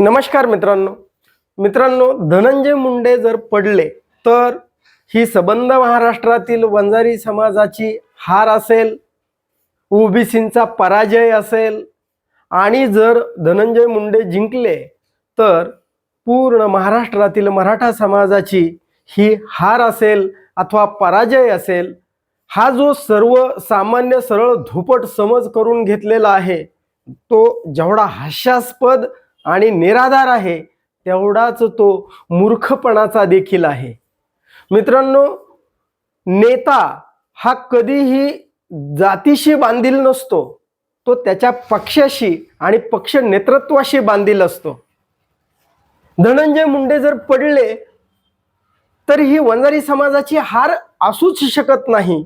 नमस्कार मित्रांनो. मित्रांनो धनंजय मुंडे जर पडले तर ही सबंध महाराष्ट्रातील वंजारी समाजाची हार असेल ओबीसींचा पराजय असेल आणि जर धनंजय मुंडे जिंकले तर पूर्ण महाराष्ट्रातील मराठा समाजाची ही हार असेल अथवा पराजय असेल हा जो सर्व सामान्य सरळ धुपट समज करून घेतलेला आहे तो जेवढा हास्यास्पद आणि निराधार आहे तेवढाच तो मूर्खपणाचा देखील आहे. मित्रांनो नेता हा कधीही जातीशी बांधील नसतो. तो त्याच्या पक्षाशी आणि पक्ष नेतृत्वाशी बांधील असतो. धनंजय मुंडे जर पडले तर ही वंजारी समाजाची हार असूच शकत नाही.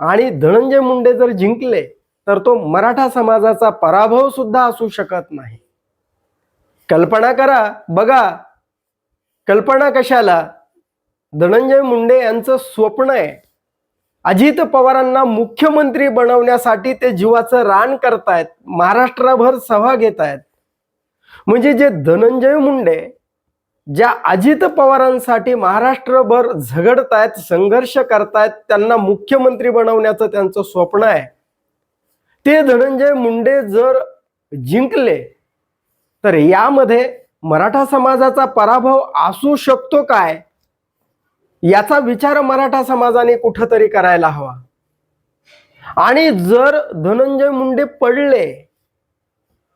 आणि धनंजय मुंडे जर जिंकले तर तो मराठा समाजाचा पराभव सुद्धा असू शकत नाही. कल्पना करा बघा. कल्पना कशाला? धनंजय मुंडे यांचं स्वप्न आहे. अजित पवारांना मुख्यमंत्री बनवण्यासाठी ते जीवाचं रान करतायत महाराष्ट्रभर सभा घेत आहेत म्हणजे जे धनंजय मुंडे ज्या अजित पवारांसाठी महाराष्ट्रभर झगडतायत संघर्ष करतायत त्यांना मुख्यमंत्री बनवण्याचं त्यांचं स्वप्न आहे. ते धनंजय मुंडे जर जिंकले तर यामध्ये मराठा समाजाचा पराभव असू शकतो काय? याचा विचार मराठा समाजाने कुठंतरी करायला हवा. आणि जर धनंजय मुंडे पडले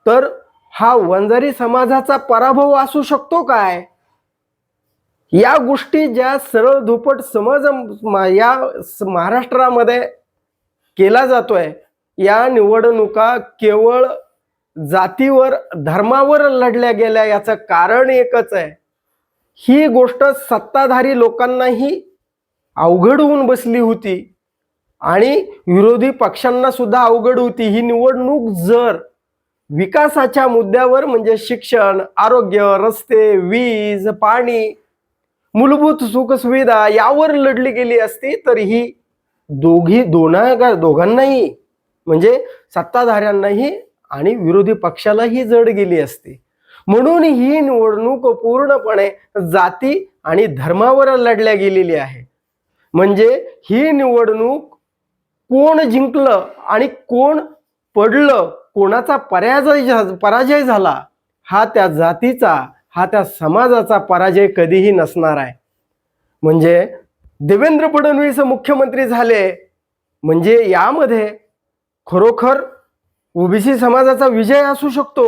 तर हा वंजारी समाजाचा पराभव असू शकतो काय? या गोष्टी ज्या सरळ धुपट समज या महाराष्ट्रामध्ये केला जातोय या निवडणुका केवळ जातीवर धर्मावर लढल्या गेल्या याचं कारण एकच आहे. ही गोष्ट सत्ताधारी लोकांनाही अवघड होऊन बसली होती. आणि विरोधी पक्षांना सुद्धा अवघड होती. ही निवडणूक जर विकासाच्या मुद्द्यावर म्हणजे शिक्षण आरोग्य रस्ते वीज पाणी मूलभूत सुखसुविधा यावर लढली गेली असती तर ही दोघी दोना दोघांनाही म्हणजे सत्ताधाऱ्यांनाही आणि विरोधी पक्षालाही जड गेली असती. म्हणून ही निवडणूक पूर्णपणे जाती आणि धर्मावर लढल्या गेलेली आहे. म्हणजे ही निवडणूक कोण जिंकलं आणि कोण पडलं कोणाचा पराजय झा- पराजय झाला हा त्या जातीचा हा त्या समाजाचा पराजय कधीही नसणार आहे. म्हणजे देवेंद्र फडणवीस मुख्यमंत्री झाले म्हणजे यामध्ये खरोखर ओबीसी समाजाचा विजय असू शकतो.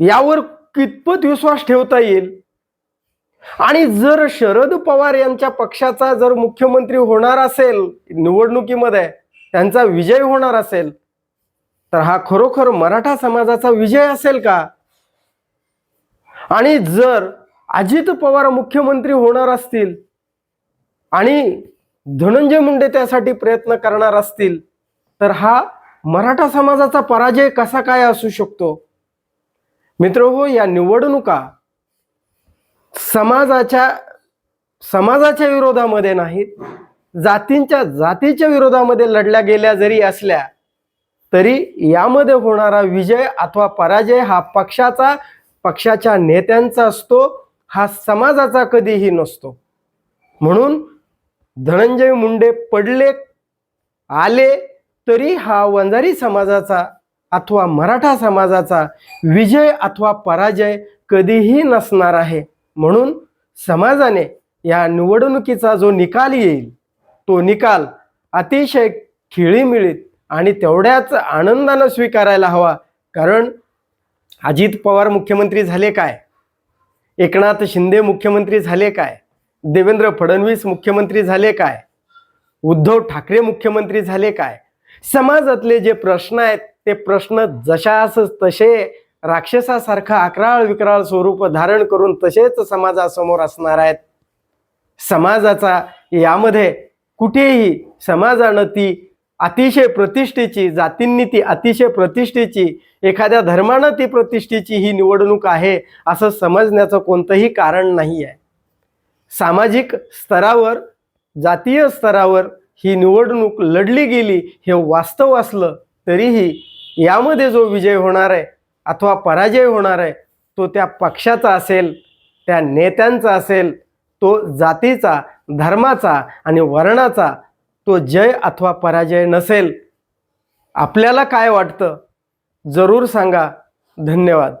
यावर कितपत विश्वास ठेवता येईल? आणि जर शरद पवार यांच्या पक्षाचा जर मुख्यमंत्री होणार असेल निवडणुकीमध्ये त्यांचा विजय होणार असेल तर हा खरोखर मराठा समाजाचा विजय असेल का? आणि जर अजित पवार मुख्यमंत्री होणार असतील आणि धनंजय मुंडे त्यासाठी प्रयत्न करणार असतील तर हा मराठा समाजाचा पराजय कसा काय असू शकतो? मित्र हो या निवडणुका समाजाच्या समाजाच्या विरोधामध्ये नाहीत. जातींच्या जातीच्या विरोधामध्ये लढल्या गेल्या जरी असल्या तरी यामध्ये होणारा विजय अथवा पराजय हा पक्षाचा पक्षाच्या नेत्यांचा असतो हा समाजाचा कधीही नसतो. म्हणून धनंजय मुंडे पडले आले तरी हा वंजारी समाजाचा अथवा मराठा समाजाचा विजय अथवा पराजय कधीही नसणार आहे. म्हणून समाजाने या निवडणुकीचा जो निकाल येईल तो निकाल अतिशय खेळीमिळीत आणि तेवढ्याच आनंदानं स्वीकारायला हवा. कारण अजित पवार मुख्यमंत्री झाले काय? एकनाथ शिंदे मुख्यमंत्री झाले काय? देवेंद्र फडणवीस मुख्यमंत्री झाले काय? उद्धव ठाकरे मुख्यमंत्री झाले काय? समाजातले जे प्रश्न आहेत ते प्रश्न जशास तसे राक्षसासारखं अकराळ विकराळ स्वरूप धारण करून तसेच समाजासमोर असणार आहेत. समाजाचा यामध्ये कुठेही समाजानं ती अतिशय प्रतिष्ठेची जातींनी ती अतिशय प्रतिष्ठेची एखाद्या धर्मानं ती प्रतिष्ठेची ही निवडणूक आहे असं समजण्याचं कोणतंही कारण नाही आहे सामाजिक स्तरावर जातीय स्तरावर ही निवडणूक लढली गेली हे वास्तव असलं तरीही यामध्ये जो विजय होणार आहे अथवा पराजय होणार आहे तो त्या पक्षाचा असेल त्या नेत्यांचा असेल तो जातीचा धर्माचा आणि वर्णाचा तो जय अथवा पराजय नसेल. आपल्याला काय वाटतं? जरूर सांगा. धन्यवाद.